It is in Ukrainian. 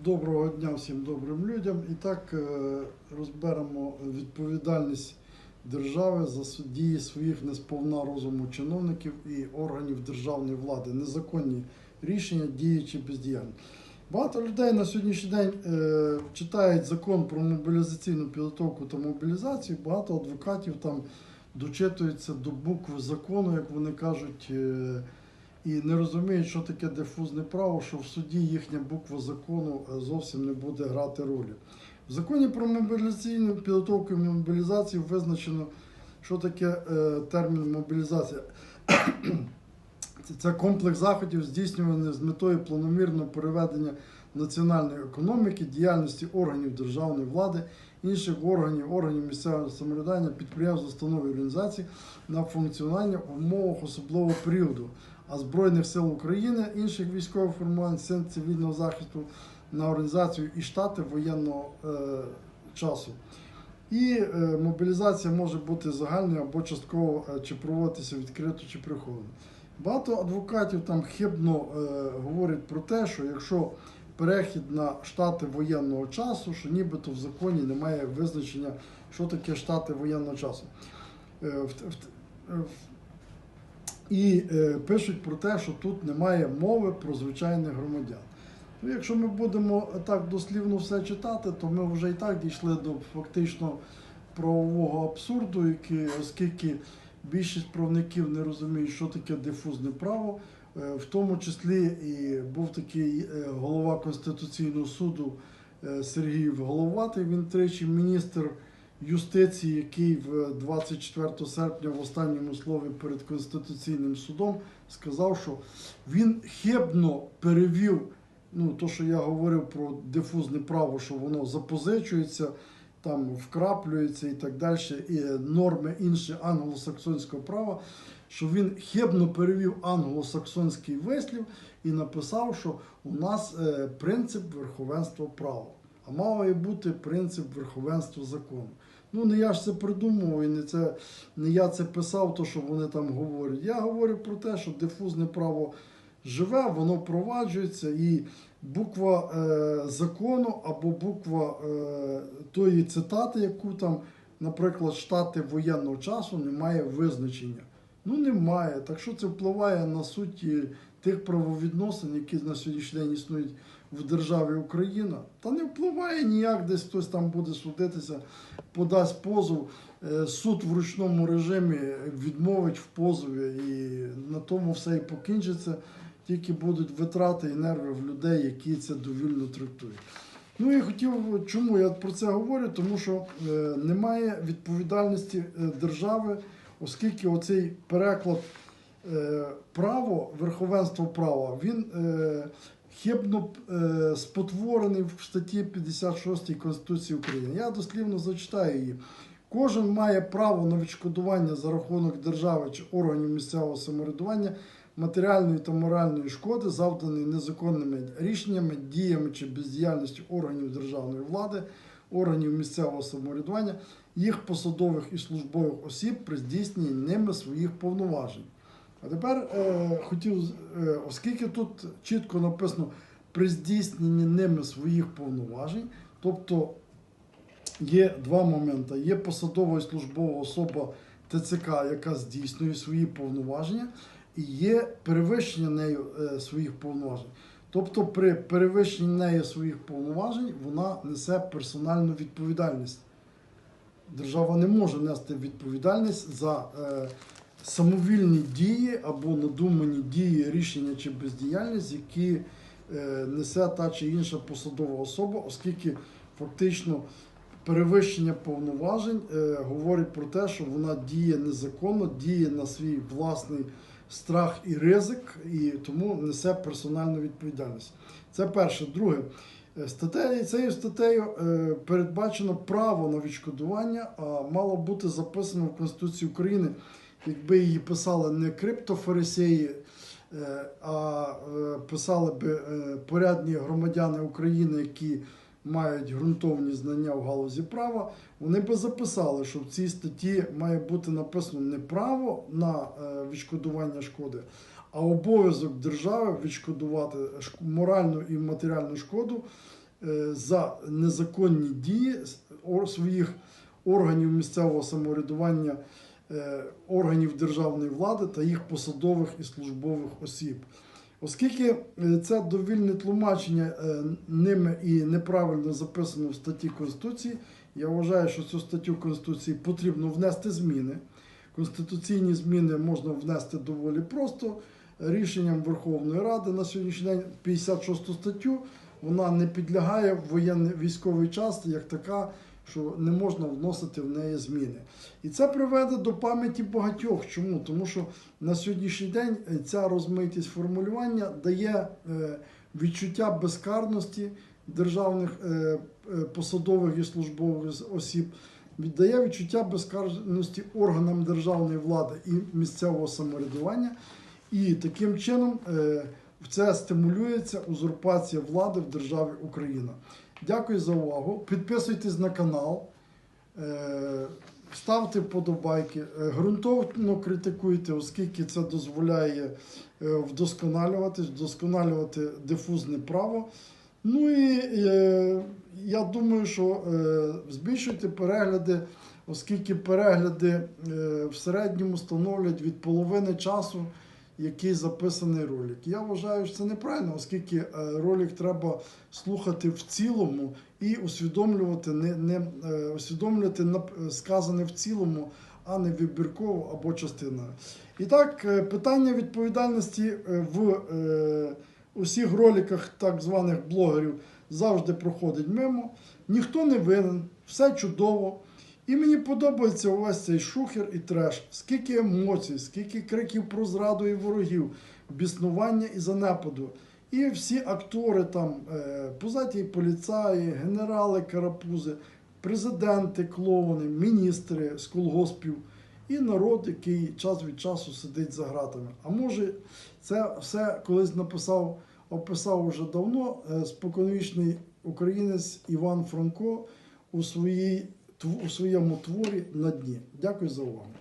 Доброго дня всім добрим людям. І так е, розберемо відповідальність держави за дії своїх несповна розуму чиновників і органів державної влади, незаконні рішення, дії чи бездіяльні. Багато людей на сьогоднішній день е, читають закон про мобілізаційну підготовку та мобілізацію. Багато адвокатів там дочитуються до букви закону, як вони кажуть. І не розуміють, що таке дифузне право, що в суді їхня буква закону е, зовсім не буде грати ролі. В законі про мобілізаційну підготовку і мобілізацію визначено, що таке е, термін мобілізація. Це- комплекс заходів, здійснюваний з метою планомірного переведення національної економіки, діяльності органів державної влади, інших органів, органів місцевого самоврядування, підприємств, установ і організацій на функціонування в умовах особливого періоду, а Збройних сил України, інших військових формувань, сил цивільного захисту на організацію і штати воєнного е, часу. І е, мобілізація може бути загальною або частково е, чи проводитися відкрито чи приховано. Багато адвокатів там хибно е, говорять про те, що якщо перехід на штати воєнного часу, що нібито в законі немає визначення, що таке штати воєнного часу. Е, в- в- в- і е, пишуть про те, що тут немає мови про звичайних громадян. Ну, якщо ми будемо так дослівно все читати, то ми вже і так дійшли до фактично правового абсурду, який, оскільки більшість правників не розуміють, що таке дифузне право, е, в тому числі і був такий е, голова Конституційного суду е, Сергій Головатий, він тричі міністр юстиції, який в 24 серпня в останньому слові перед Конституційним судом сказав, що він хибно перевів ну, то, що я говорив про дифузне право, що воно запозичується, там вкраплюється і так далі, і норми інші англосаксонського права, що він хибно перевів англосаксонський вислів і написав, що у нас е, принцип верховенства права. А має бути принцип верховенства закону. Ну, не я ж це придумував, і не, це, не я це писав, то що вони там говорять. Я говорю про те, що дифузне право живе, воно впроваджується, і буква е, закону або буква е, тої цитати, яку там, наприклад, штати воєнного часу не має визначення. Ну, немає. Так що це впливає на суть е, тих правовідносин, які на сьогоднішній день існують в державі Україна. Та не впливає ніяк, десь хтось там буде судитися, подасть позов. е, Суд в ручному режимі відмовить в позові, і на тому все і покінчиться. Тільки будуть витрати і нерви в людей, які це довільно трактують. Ну і хотів, чому я про це говорю? Тому що е, немає відповідальності е, держави, оскільки оцей переклад е, право, верховенство права, він е, хибно е, спотворений в статті 56 Конституції України. Я дослівно зачитаю її. Кожен має право на відшкодування за рахунок держави чи органів місцевого самоврядування матеріальної та моральної шкоди, завданої незаконними рішеннями, діями чи бездіяльністю органів державної влади, органів місцевого самоврядування, їх посадових і службових осіб при здійсненні ними своїх повноважень. А тепер е, хотів, е, оскільки тут чітко написано при здійсненні ними своїх повноважень, тобто є два моменти. Є посадова і службова особа ТЦК, яка здійснює свої повноваження, і є перевищення нею е, своїх повноважень. Тобто, при перевищенні нею своїх повноважень вона несе персональну відповідальність. Держава не може нести відповідальність за е, самовільні дії або надумані дії, рішення чи бездіяльність, які е, несе та чи інша посадова особа, оскільки фактично перевищення повноважень е, говорить про те, що вона діє незаконно, діє на свій власний страх і ризик, і тому несе персональну відповідальність. Це перше. Друге, е, статтею, цією статтею передбачено право на відшкодування, а мало бути записано в Конституції України, якби її писали не криптофарисеї, е, а е, писали би е, порядні громадяни України, які мають ґрунтовні знання в галузі права, вони би записали, що в цій статті має бути написано не право на відшкодування шкоди, а обов'язок держави відшкодувати моральну і матеріальну шкоду за незаконні дії своїх органів місцевого самоврядування, органів державної влади та їх посадових і службових осіб. Оскільки е, це довільне тлумачення е, ними і неправильно записано в статті Конституції, я вважаю, що цю статтю Конституції потрібно внести зміни. Конституційні зміни можна внести доволі просто рішенням Верховної Ради на сьогоднішній день 56 статтю. Вона не підлягає в воєнний військовий час як така, що не можна вносити в неї зміни. І це приведе до пам'яті багатьох. Чому? Тому що на сьогоднішній день е, ця розмитість формулювання дає е, відчуття безкарності державних е, посадових і службових осіб, віддає відчуття безкарності органам державної влади і місцевого самоврядування. І таким чином це стимулюється узурпація влади в державі Україна. Дякую за увагу. Підписуйтесь на канал, е, ставте вподобайки, е, ґрунтовно критикуйте, оскільки це дозволяє е, вдосконалюватись, вдосконалювати дифузне право. Ну і я думаю, що збільшуйте перегляди, оскільки перегляди в середньому становлять від половини часу, який записаний ролик. Я вважаю, що це неправильно, оскільки е, ролик треба слухати в цілому і усвідомлювати, не, не е, усвідомлювати нап- сказане в цілому, а не вибірково або частиною. І так, е, питання відповідальності е, в е, усіх роликах так званих блогерів завжди проходить мимо. Ніхто не винен, все чудово. І мені подобається увесь цей шухер і треш. Скільки емоцій, скільки криків про зраду і ворогів, біснування і занепаду. І всі актори там, е, пузаті поліцаї, генерали карапузи, президенти, клоуни, міністри з колгоспів і народ, який час від часу сидить за ґратами. А може, це все колись написав, описав уже давно е, споконвічний українець Іван Франко у, своїй, у своєму творі на дні. Дякую за увагу.